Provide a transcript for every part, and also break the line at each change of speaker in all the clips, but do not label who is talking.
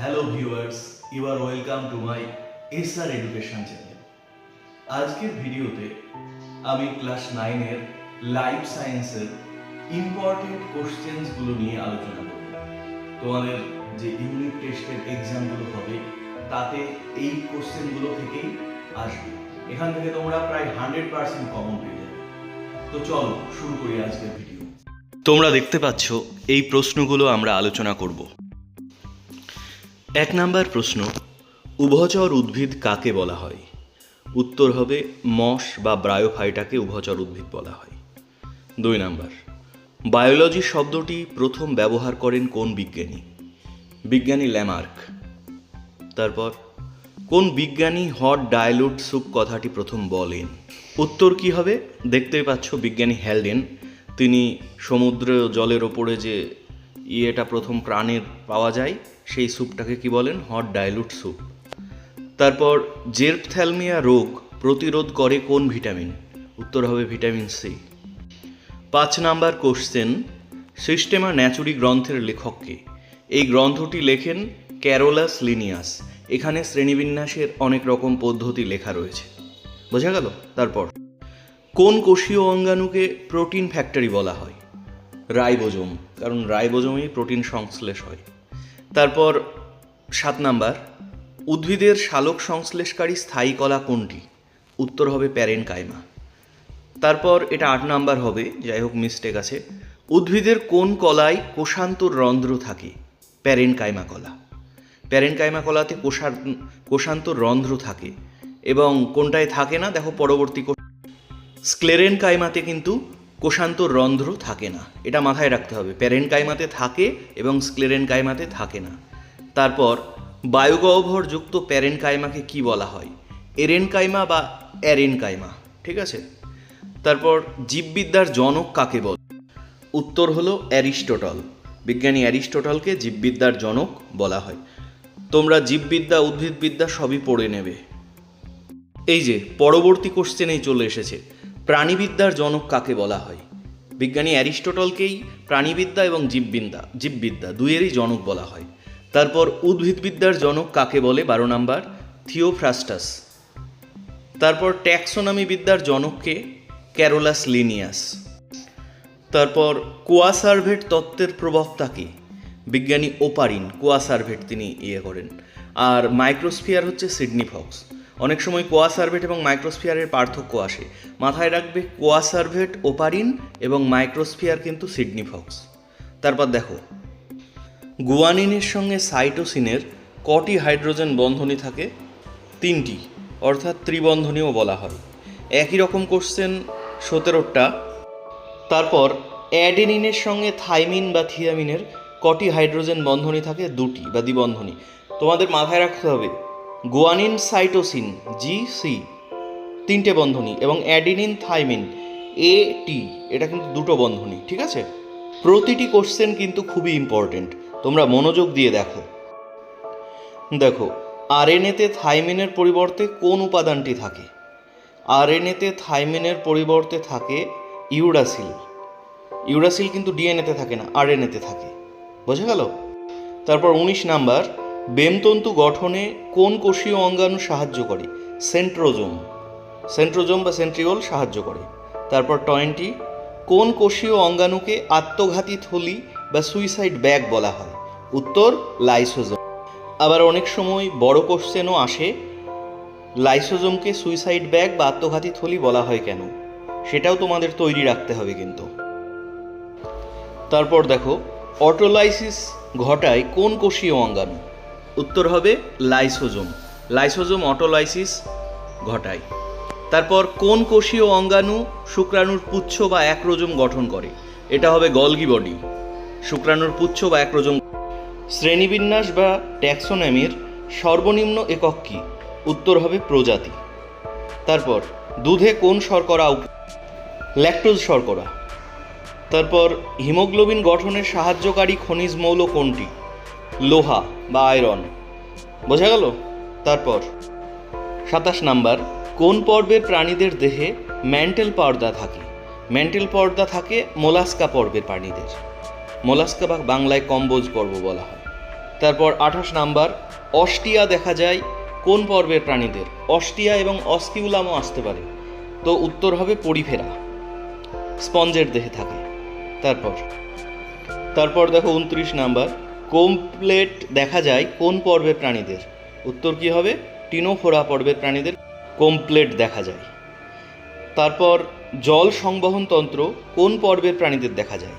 Hello viewers you are welcome to my SR education channel আজকের ভিডিওতে আমি class নাইনের লাইফ সায়েন্সের ইম্পর্টেন্ট কোশ্চেন্সগুলো নিয়ে আলোচনা করব। তোমাদের যে ইউনিট টেস্টের এক্সামগুলো হবে, তাতে এই কোশ্চেনগুলো থেকেই আসবে। এখান থেকে তোমরা প্রায় হান্ড্রেড পার্সেন্ট কমন পেয়ে যাবে। তো চলো, শুরু করি আজকের ভিডিও তোমরা দেখতে পাচ্ছ, এই প্রশ্নগুলো আমরা আলোচনা করব। এক নাম্বার প্রশ্ন, উভচর উদ্ভিদ কাকে বলা হয়? উত্তর হবে, মশ বা ব্রায়োফাইটাকে উভচর উদ্ভিদ বলা হয়। দুই নাম্বার, বায়োলজি শব্দটি প্রথম ব্যবহার করেন কোন বিজ্ঞানী? বিজ্ঞানী ল্যামার্ক। তারপর, কোন বিজ্ঞানী হট ডায়লুট স্যুপ কথাটি প্রথম বলেন? উত্তর কি হবে? দেখতেই পাচ্ছ বিজ্ঞানী হ্যালডেন তিনি সমুদ্র জলের ওপরে যে ইয়েটা প্রথম প্রাণের পাওয়া যায়, সেই স্যুপটাকে কি বলেন? হট ডায়লুট স্যুপ তারপর জেরপথ্যালমিয়া রোগ প্রতিরোধ করে কোন ভিটামিন? উত্তর হবে ভিটামিন সি। পাঁচ নাম্বার কোশ্চেন সিস্টেমা ন্যাচুরি গ্রন্থের লেখককে। এই গ্রন্থটি লেখেন ক্যারোলাস লিনিয়াস। এখানে শ্রেণীবিন্যাসের অনেক রকম পদ্ধতি লেখা রয়েছে। বোঝা গেল? তারপর, কোন কোষীয় অঙ্গাণুকে প্রোটিন ফ্যাক্টরি বলা হয়? রাইবোজোম। কারণ রাইবোজোমেই প্রোটিন সংশ্লেষ হয়। তারপর সাত নাম্বার, উদ্ভিদের শালক সংশ্লেষকারী স্থায়ী কলা কোনটি? উত্তর হবে প্যারেন কাইমা তারপর এটা আট নাম্বার হবে, যাই হোক মিস্টেক আছে। উদ্ভিদের কোন কলায় কোষান্তর রন্ধ্র থাকে? প্যারেন কাইমা কলা। প্যারেন কাইমা কলাতে কোষার কোষান্তর রন্ধ্র থাকে এবং কোনটায় থাকে না, দেখো পরবর্তী স্ক্লেরেন কাইমাতে কিন্তু কোষান্তর রন্ধ্র থাকে না। এটা মাথায় রাখতে হবে। প্যারেন কাইমাতে থাকে এবং স্ক্লেরেন কাইমাতে থাকে না। তারপর বায়ুগহ্বরযুক্ত প্যারেন কাইমাকে কি বলা হয়? এরেন কাইমা বা অ্যারেন কাইমা ঠিক আছে? তারপর জীববিদ্যার জনক কাকে বল? উত্তর হলো অ্যারিস্টোটল। বিজ্ঞানী অ্যারিস্টোটলকে জীববিদ্যার জনক বলা হয়। তোমরা জীববিদ্যা, উদ্ভিদবিদ্যা সবই পড়ে নেবে। এই যে, পরবর্তী কোশ্চেনেই চলে এসেছে। প্রাণীবিদ্যার জনক কাকে বলা হয়? বিজ্ঞানী অ্যারিস্টোটলকেই প্রাণীবিদ্যা এবং জীববিদ্যা জীববিদ্যা দুইয়েরই জনক বলা হয়। তারপর উদ্ভিদবিদ্যার জনক কাকে বলে? বারো নাম্বার, থিওফ্রাস্টাস। তারপর ট্যাক্সোনমি বিদ্যার জনককে ক্যারোলাস লিনিয়াস। তারপর কোয়াসার্ভেট তত্ত্বের প্রবক্তাকে বিজ্ঞানী ওপারিন, কোয়াসার্ভেট তিনি ইয়ে করেন। আর মাইক্রোস্ফিয়ার হচ্ছে সিডনি ফক্স। অনেক সময় কোয়াসার্ভেট এবং মাইক্রোস্ফিয়ারের পার্থক্য আসে। মাথায় রাখবে কোয়াসার্ভেট ওপারিন এবং মাইক্রোস্ফিয়ার কিন্তু সিডনি ফক্স। তারপর দেখো, গুয়ানিনের সঙ্গে সাইটোসিনের কটি হাইড্রোজেন বন্ধনী থাকে? তিনটি, অর্থাৎ ত্রিবন্ধনীও বলা হয়। একই রকম কোশ্চেন সতেরোটা। তারপর, অ্যাডেনিনের সঙ্গে থাইমিন বা থিয়ামিনের কটি হাইড্রোজেন বন্ধনী থাকে? দুটি বা দ্বিবন্ধনী তোমাদের মাথায় রাখতে হবে গোয়ানিন সাইটোসিন জি সি তিনটে বন্ধনী এবং অ্যাডিনিন থাইমিন এ টি এটা কিন্তু দুটো বন্ধনী, ঠিক আছে? প্রতিটি কোশ্চেন কিন্তু খুবই ইম্পর্টেন্ট তোমরা মনোযোগ দিয়ে দেখো। দেখো আরএনএতে থাইমিনের পরিবর্তে কোন উপাদানটি থাকে? আরএনএতে থাইমিনের পরিবর্তে থাকে ইউরাসিল। ইউরাসিল কিন্তু ডিএনএতে থাকে না আরএনএতে থাকে। বোঝা গেল? তারপর উনিশ নাম্বার বেমতন্তু গঠনে কোন কোষীয় অঙ্গাণু সাহায্য করে? সেন্ট্রোজোম। সেন্ট্রোজোম বা সেন্ট্রিওল সাহায্য করে। তারপর টোয়েন্টি, কোন কোষীয় অঙ্গাণুকে আত্মঘাতী থলি বা সুইসাইড ব্যাগ বলা হয়? উত্তর, লাইসোজোম। আবার অনেক সময় বড় কোশ্চেনও আসে, লাইসোজোমকে সুইসাইড ব্যাগ বা আত্মঘাতী থলি বলা হয় কেন? সেটাও তোমাদের তৈরি রাখতে হবে কিন্তু। তারপর দেখো, অটোলাইসিস ঘটায় কোন কোষীয় অঙ্গাণু? উত্তর হবে লাইসোজোম। লাইসোজোম অটোলাইসিস ঘটায়। তারপর কোন কোষীয় অঙ্গাণু শুক্রাণুর পুচ্ছ বা অ্যাক্রোজোম গঠন করে? এটা হবে গলগি বডি। শুক্রাণুর পুচ্ছ বা অ্যাক্রোজোম শ্রেণীবিন্যাস বা ট্যাক্সোনমির সর্বনিম্ন একক কি? উত্তর হবে প্রজাতি। তারপর দুধে কোন শর্করা ল্যাকটোজ শর্করা। তারপর হিমোগ্লোবিন গঠনে সাহায্যকারী খনিজ মৌল কোনটি? লোহা বা আয়রন। বোঝা গেল? তারপর, সাতাশ নাম্বার, কোন পর্বের প্রাণীদের দেহে ম্যান্টেল পর্দা থাকে? ম্যান্টেল পর্দা থাকে মোলাস্কা পর্বের প্রাণীদের। মোলাস্কা বা বাংলায় কম্বোজ পর্ব বলা হয়। তারপর, আঠাশ নাম্বার, অস্টিয়া দেখা যায় কোন পর্বের প্রাণীদের? অস্টিয়া এবং অস্কিউলামও আসতে পারে। তো উত্তর হবে পরিফেরা। স্পঞ্জের দেহে থাকে। তারপর তারপর দেখো উনত্রিশ নাম্বার কোমপ্লেট দেখা যায় কোন পর্বের প্রাণীদের। উত্তর কি হবে? টিনোফোরা পর্বের প্রাণীদের কোমপ্লেট দেখা যায়। তারপর জল সংবহন তন্ত্র কোন পর্বের প্রাণীদের দেখা যায়?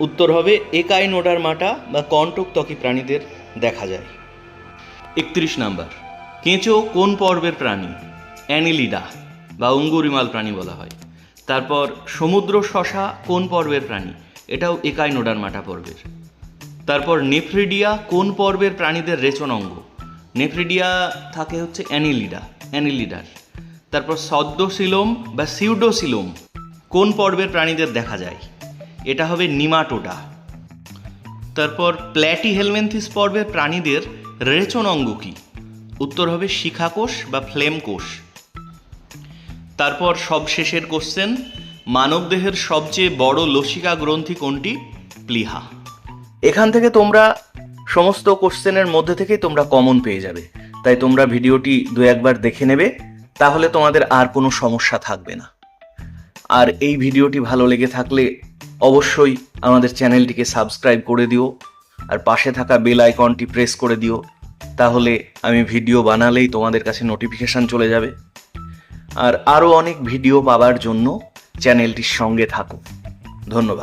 উত্তর হবে একাই নোডার মাটা বা কণ্টকত্বকী প্রাণীদের দেখা যায়। একত্রিশ নাম্বার, কেঁচো কোন পর্বের প্রাণী? অ্যানিলিডা বা অঙ্গুরিমাল প্রাণী বলা হয়। তারপর সমুদ্র শশা কোন পর্বের প্রাণী? এটাও একাই নোডার মাটা পর্বের। তারপর নেফ্রিডিয়া কোন পর্বের প্রাণীদের রেচন অঙ্গ? নেফ্রিডিয়া থাকে হচ্ছে অ্যানিলিডা, অ্যানিলিডার। তারপর সদ্যসিলোম বা সিউডোসিলোম কোন পর্বের প্রাণীদের দেখা যায়? এটা হবে নিমাটোডা। তারপর প্ল্যাটি হেলমেন্থিস পর্বের প্রাণীদের রেচন অঙ্গ কি? উত্তর হবে শিখাকোষ বা ফ্লেম কোষ তারপর সবশেষের কোশ্চেন মানবদেহের সবচেয়ে বড় লসিকা গ্রন্থি কোনটি? প্লিহা। এখান থেকে তোমরা সমস্ত কোশ্চেনের মধ্যে থেকেই তোমরা কমন পেয়ে যাবে। তাই তোমরা ভিডিওটি দু একবার দেখে নেবে, তাহলে তোমাদের আর কোনো সমস্যা থাকবে না। আর এই ভিডিওটি ভালো লেগে থাকলে অবশ্যই আমাদের চ্যানেলটিকে সাবস্ক্রাইব করে দিও, আর পাশে থাকা বেল আইকনটি প্রেস করে দিও, তাহলে আমি ভিডিও বানালেই তোমাদের কাছে নোটিফিকেশান চলে যাবে। আর আরও অনেক ভিডিও পাওয়ার জন্য চ্যানেলটির সঙ্গে থাকো ধন্যবাদ।